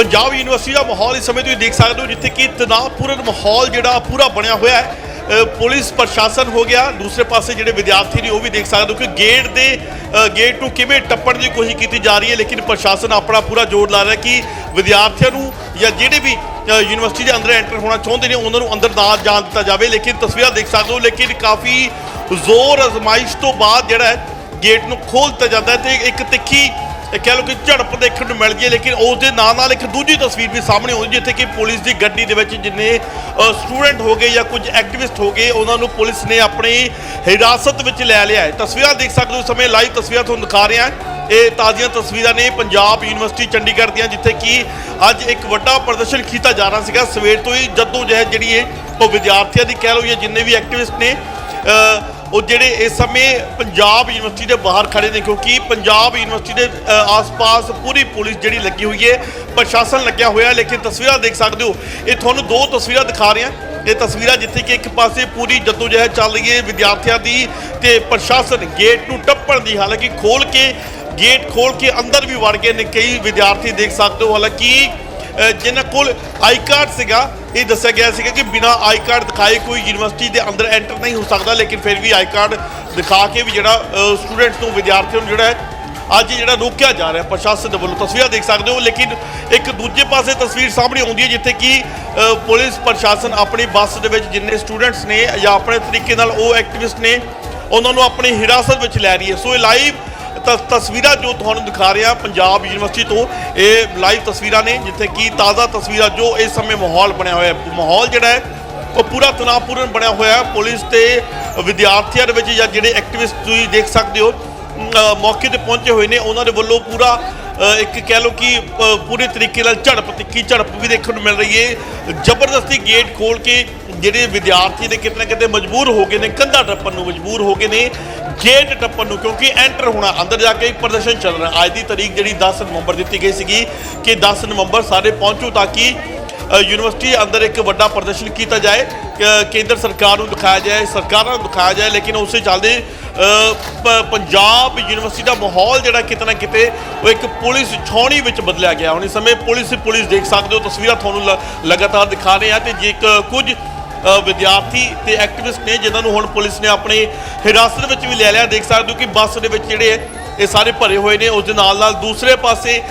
Punjab university ਦਾ ਮਾਹੌਲ ਇਸ ਸਮੇਂ ਤੁਸੀਂ ਦੇਖ ਸਕਦੇ ਹੋ, ਜਿੱਥੇ ਕਿ ਤਣਾਅਪੂਰਨ ਮਾਹੌਲ ਜਿਹੜਾ ਪੂਰਾ ਬਣਿਆ ਹੋਇਆ ਹੈ। ਪੁਲਿਸ ਪ੍ਰਸ਼ਾਸਨ ਹੋ ਗਿਆ, ਦੂਸਰੇ ਪਾਸੇ ਜਿਹੜੇ ਵਿਦਿਆਰਥੀ ਨੇ ਉਹ ਵੀ ਦੇਖ ਸਕਦੇ ਹੋ ਕਿ ਗੇਟ ਦੇ ਗੇਟ ਨੂੰ ਕਿਵੇਂ ਟੱਪਣ ਦੀ ਕੋਸ਼ਿਸ਼ ਕੀਤੀ ਜਾ ਰਹੀ ਹੈ, ਲੇਕਿਨ ਪ੍ਰਸ਼ਾਸਨ ਆਪਣਾ ਪੂਰਾ ਜ਼ੋਰ ਲਾ ਰਿਹਾ ਕਿ ਵਿਦਿਆਰਥੀਆਂ ਨੂੰ ਜਾਂ ਜਿਹੜੇ ਵੀ ਯੂਨੀਵਰਸਿਟੀ ਦੇ ਅੰਦਰ ਐਂਟਰ ਹੋਣਾ ਚਾਹੁੰਦੇ ਨੇ, ਉਹਨਾਂ ਨੂੰ ਅੰਦਰ ਨਾ ਜਾਣ ਦਿੱਤਾ ਜਾਵੇ। ਲੇਕਿਨ ਤਸਵੀਰਾਂ ਦੇਖ ਸਕਦੇ ਹੋ, ਲੇਕਿਨ ਕਾਫੀ ਜ਼ੋਰ ਅਜ਼ਮਾਇਸ਼ ਤੋਂ ਬਾਅਦ ਜਿਹੜਾ ਗੇਟ ਨੂੰ ਖੋਲ੍ਹ ਦਿੱਤਾ ਜਾਂਦਾ ਹੈ ਤੇ ਇੱਕ ਤਿੱਖੀ ਇਹ ਕਹਿ ਲਓ ਕਿ ਝੜਪ ਦੇਖਣ ਨੂੰ ਮਿਲਦੀ ਹੈ, ਲੇਕਿਨ ਉਸ ਦੇ ਨਾਲ ਨਾਲ ਇੱਕ ਦੂਜੀ ਤਸਵੀਰ ਵੀ ਸਾਹਮਣੇ ਆਉਂਦੀ ਜਿੱਥੇ ਕਿ ਪੁਲਿਸ ਦੀ ਗੱਡੀ ਦੇ ਵਿੱਚ ਜਿੰਨੇ ਸਟੂਡੈਂਟ ਹੋ ਗਏ ਜਾਂ ਕੁਝ ਐਕਟਿਵਿਸਟ ਹੋ ਗਏ, ਉਹਨਾਂ ਨੂੰ ਪੁਲਿਸ ਨੇ ਆਪਣੀ ਹਿਰਾਸਤ ਵਿੱਚ ਲੈ ਲਿਆ ਹੈ। ਤਸਵੀਰਾਂ ਦੇਖ ਸਕਦੇ ਹੋ, ਸਮੇਂ ਲਾਈਵ ਤਸਵੀਰਾਂ ਤੁਹਾਨੂੰ ਦਿਖਾ ਰਿਹਾ ਇਹ ਤਾਜ਼ੀਆਂ ਤਸਵੀਰਾਂ ਨੇ ਪੰਜਾਬ ਯੂਨੀਵਰਸਿਟੀ ਚੰਡੀਗੜ੍ਹ ਦੀਆਂ, ਜਿੱਥੇ ਕਿ ਅੱਜ ਇੱਕ ਵੱਡਾ ਪ੍ਰਦਰਸ਼ਨ ਕੀਤਾ ਜਾ ਰਿਹਾ ਸੀਗਾ। ਸਵੇਰ ਤੋਂ ਹੀ ਜਦੋਂ ਜਹਿਦ ਜਿਹੜੀ ਹੈ ਉਹ ਵਿਦਿਆਰਥੀਆਂ ਦੀ ਕਹਿ ਲਓ ਜਾਂ ਜਿੰਨੇ ਵੀ ਐਕਟਿਵਿਸਟ ਨੇ ਉਹ ਜਿਹੜੇ ਇਸ ਸਮੇਂ ਪੰਜਾਬ ਯੂਨੀਵਰਸਿਟੀ ਦੇ ਬਾਹਰ ਖੜੇ ਨੇ ਕਿਉਂਕਿ ਪੰਜਾਬ ਯੂਨੀਵਰਸਿਟੀ ਦੇ ਆਸ-ਪਾਸ ਪੂਰੀ ਪੁਲਿਸ ਜਿਹੜੀ ਲੱਗੀ ਹੋਈ ਹੈ ਪ੍ਰਸ਼ਾਸਨ ਲੱਗਿਆ ਹੋਇਆ ਲੇਕਿਨ ਤਸਵੀਰਾਂ ਦੇਖ ਸਕਦੇ ਹੋ। ਇਹ ਤੁਹਾਨੂੰ ਦੋ ਤਸਵੀਰਾਂ ਦਿਖਾ ਰਿਹਾ ਇਹ ਤਸਵੀਰਾਂ ਜਿੱਥੇ ਕਿ ਇੱਕ ਪਾਸੇ ਪੂਰੀ ਜਦੋਜਹਿਦ ਚੱਲ ਰਹੀ ਹੈ ਵਿਦਿਆਰਥੀਆਂ ਦੀ ਤੇ ਪ੍ਰਸ਼ਾਸਨ ਗੇਟ ਨੂੰ ਟੱਪਣ ਦੀ ਹਾਲਾਂਕਿ ਖੋਲ ਕੇ ਗੇਟ ਖੋਲ ਕੇ ਅੰਦਰ ਵੀ ਵੜ ਗਏ ਨੇ ਕਈ ਵਿਦਿਆਰਥੀ ਦੇਖ ਸਕਦੇ ਹੋ। ਹਾਲਾਂਕਿ ਅ, ਜਿਨ੍ਹਾਂ ਕੋਲ ਆਈ ਕਾਰਡ ਸੀਗਾ ਇਹ ਦੱਸਿਆ ਗਿਆ ਸੀਗਾ ਕਿ ਬਿਨਾ ਆਈ ਕਾਰਡ ਦਿਖਾਏ ਕੋਈ ਯੂਨੀਵਰਸਿਟੀ ਦੇ ਅੰਦਰ ਐਂਟਰ ਨਹੀਂ ਹੋ ਸਕਦਾ, ਲੇਕਿਨ ਫਿਰ ਵੀ ਆਈ ਕਾਰਡ ਦਿਖਾ ਕੇ ਵੀ ਜਿਹੜਾ ਸਟੂਡੈਂਟਸ ਨੂੰ ਵਿਦਿਆਰਥੀਆਂ ਨੂੰ ਜਿਹੜਾ ਹੈ, ਅੱਜ ਜਿਹੜਾ ਰੋਕਿਆ ਜਾ ਰਿਹਾ ਪ੍ਰਸ਼ਾਸਨ ਦੇ ਵੱਲੋਂ। ਤਸਵੀਰਾਂ ਦੇਖ ਸਕਦੇ ਹੋ, ਲੇਕਿਨ ਇੱਕ ਦੂਜੇ ਪਾਸੇ ਤਸਵੀਰ ਸਾਹਮਣੇ ਆਉਂਦੀ ਹੈ, ਜਿੱਥੇ ਕਿ ਪੁਲਿਸ ਪ੍ਰਸ਼ਾਸਨ ਆਪਣੀ ਬੱਸ ਦੇ ਵਿੱਚ ਜਿੰਨੇ ਸਟੂਡੈਂਟਸ ਨੇ ਜਾਂ ਆਪਣੇ ਤਰੀਕੇ ਨਾਲ ਉਹ ਐਕਟਿਵਿਸਟ ਨੇ, ਉਹਨਾਂ ਨੂੰ ਆਪਣੀ ਹਿਰਾਸਤ ਵਿੱਚ ਲੈ ਰਹੀ ਹੈ। ਸੋ ਇਹ ਲਾਈਵ ਤਸ ਤਸਵੀਰਾਂ ਜੋ ਤੁਹਾਨੂੰ ਦਿਖਾ ਰਿਹਾ ਪੰਜਾਬ ਯੂਨੀਵਰਸਿਟੀ ਤੋਂ ਇਹ ਲਾਈਵ ਤਸਵੀਰਾਂ ਨੇ ਜਿੱਥੇ ਕਿ ਤਾਜ਼ਾ ਤਸਵੀਰਾਂ ਜੋ ਇਸ ਸਮੇਂ ਮਾਹੌਲ ਬਣਿਆ ਹੋਇਆ ਹੈ। ਮਾਹੌਲ ਜਿਹੜਾ ਹੈ ਉਹ ਪੂਰਾ ਤਣਾਅਪੂਰਨ ਬਣਿਆ ਹੋਇਆ ਹੈ। ਪੁਲਿਸ ਤੇ ਵਿਦਿਆਰਥੀਆਂ ਦੇ ਵਿੱਚ ਜਾਂ ਜਿਹੜੇ ਐਕਟਿਵਿਸਟ ਤੁਸੀਂ ਦੇਖ ਸਕਦੇ ਹੋ ਅ, ਮੌਕੇ ਤੇ ਪਹੁੰਚੇ ਹੋਏ ਨੇ ਉਹਨਾਂ ਦੇ ਵੱਲੋਂ ਪੂਰਾ ਇੱਕ ਕਹਿ ਲਓ ਕਿ ਪੂਰੇ ਤਰੀਕੇ ਨਾਲ ਝੜਪ, ਤਿੱਖੀ ਝੜਪ ਵੀ ਦੇਖਣ ਨੂੰ ਮਿਲ ਰਹੀ ਹੈ ਜ਼ਬਰਦਸਤੀ ਗੇਟ ਖੋਲ ਕੇ ਜਿਹੜੇ ਵਿਦਿਆਰਥੀ ਨੇ ਕਿਤੇ ਨਾ ਕਿਤੇ ਮਜਬੂਰ ਹੋ ਗਏ ਨੇ, ਕੰਧਾ ਟੱਪਣ ਨੂੰ ਮਜਬੂਰ ਹੋ ਗਏ ਨੇ, ਗੇਟ ਟੱਪਣ ਨੂੰ ਕਿਉਂਕਿ ਐਂਟਰ ਹੋਣਾ ਅੰਦਰ ਜਾ ਕੇ ਪ੍ਰਦਰਸ਼ਨ ਚੱਲ ਰਿਹਾ। ਅੱਜ ਦੀ ਤਾਰੀਖ ਜਿਹੜੀ 10 ਨਵੰਬਰ ਦਿੱਤੀ ਗਈ ਸੀਗੀ ਕਿ 10 ਨਵੰਬਰ ਸਾਰੇ ਪਹੁੰਚੋ ਤਾਂ ਕਿ ਯੂਨੀਵਰਸਿਟੀ ਅੰਦਰ ਇੱਕ ਵੱਡਾ ਪ੍ਰਦਰਸ਼ਨ ਕੀਤਾ ਜਾਏ ਕੇਂਦਰ ਸਰਕਾਰ ਨੂੰ ਦਿਖਾਇਆ ਜਾਏ, ਸਰਕਾਰਾਂ ਨੂੰ ਦਿਖਾਇਆ ਜਾਏ, ਲੇਕਿਨ ਉਸੇ ਚੱਲਦੇ ਪੰਜਾਬ ਯੂਨੀਵਰਸਿਟੀ ਦਾ ਮਾਹੌਲ ਜਿਹੜਾ ਕਿਤੇ ਨਾ ਕਿਤੇ ਉਹ ਇੱਕ ਪੁਲਿਸ ਛਾਉਣੀ ਵਿੱਚ ਬਦਲਿਆ ਗਿਆ। ਹੁਣ ਇਸ ਸਮੇਂ ਪੁਲਿਸ ਪੁਲਿਸ ਦੇਖ ਸਕਦੇ ਹੋ, ਤਸਵੀਰਾਂ ਤੁਹਾਨੂੰ ਲ- ਲਗਾਤਾਰ ਦਿਖਾ ਰਹੇ ਆ ਤੇ ਜੇ ਕੁਝ ਵਿਦਿਆਰਥੀ ਤੇ ਐਕਟਿਵਿਸਟ ਨੇ ਜਿਨ੍ਹਾਂ ਨੂੰ ਹੁਣ ਪੁਲਿਸ ਨੇ ਆਪਣੇ ਹਿਰਾਸਤ ਵਿੱਚ ਵੀ ਲੈ ਲਿਆ, ਦੇਖ ਸਕਦੇ ਹੋ ਕਿ ਬੱਸ ਦੇ ਵਿੱਚ ਜਿਹੜੇ ਇਹ ਸਾਰੇ ਭਰੇ ਹੋਏ ਨੇ, ਉਸ ਦੇ ਨਾਲ ਨਾਲ ਦੂਸਰੇ ਪਾਸੇ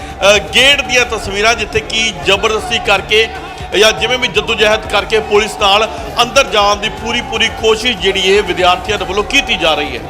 ਗੇਟ ਦੀਆਂ ਤਸਵੀਰਾਂ ਜਿੱਥੇ ਕਿ ਜ਼ਬਰਦਸਤੀ ਕਰਕੇ ਜਾਂ ਜਿਵੇਂ ਵੀ ਜਦੋਜਹਿਦ ਕਰਕੇ ਪੁਲਿਸ ਨਾਲ ਅੰਦਰ ਜਾਣ ਦੀ ਪੂਰੀ ਪੂਰੀ ਕੋਸ਼ਿਸ਼ ਜਿਹੜੀ ਇਹ ਵਿਦਿਆਰਥੀਆਂ ਦੇ ਵੱਲੋਂ ਕੀਤੀ ਜਾ ਰਹੀ ਹੈ।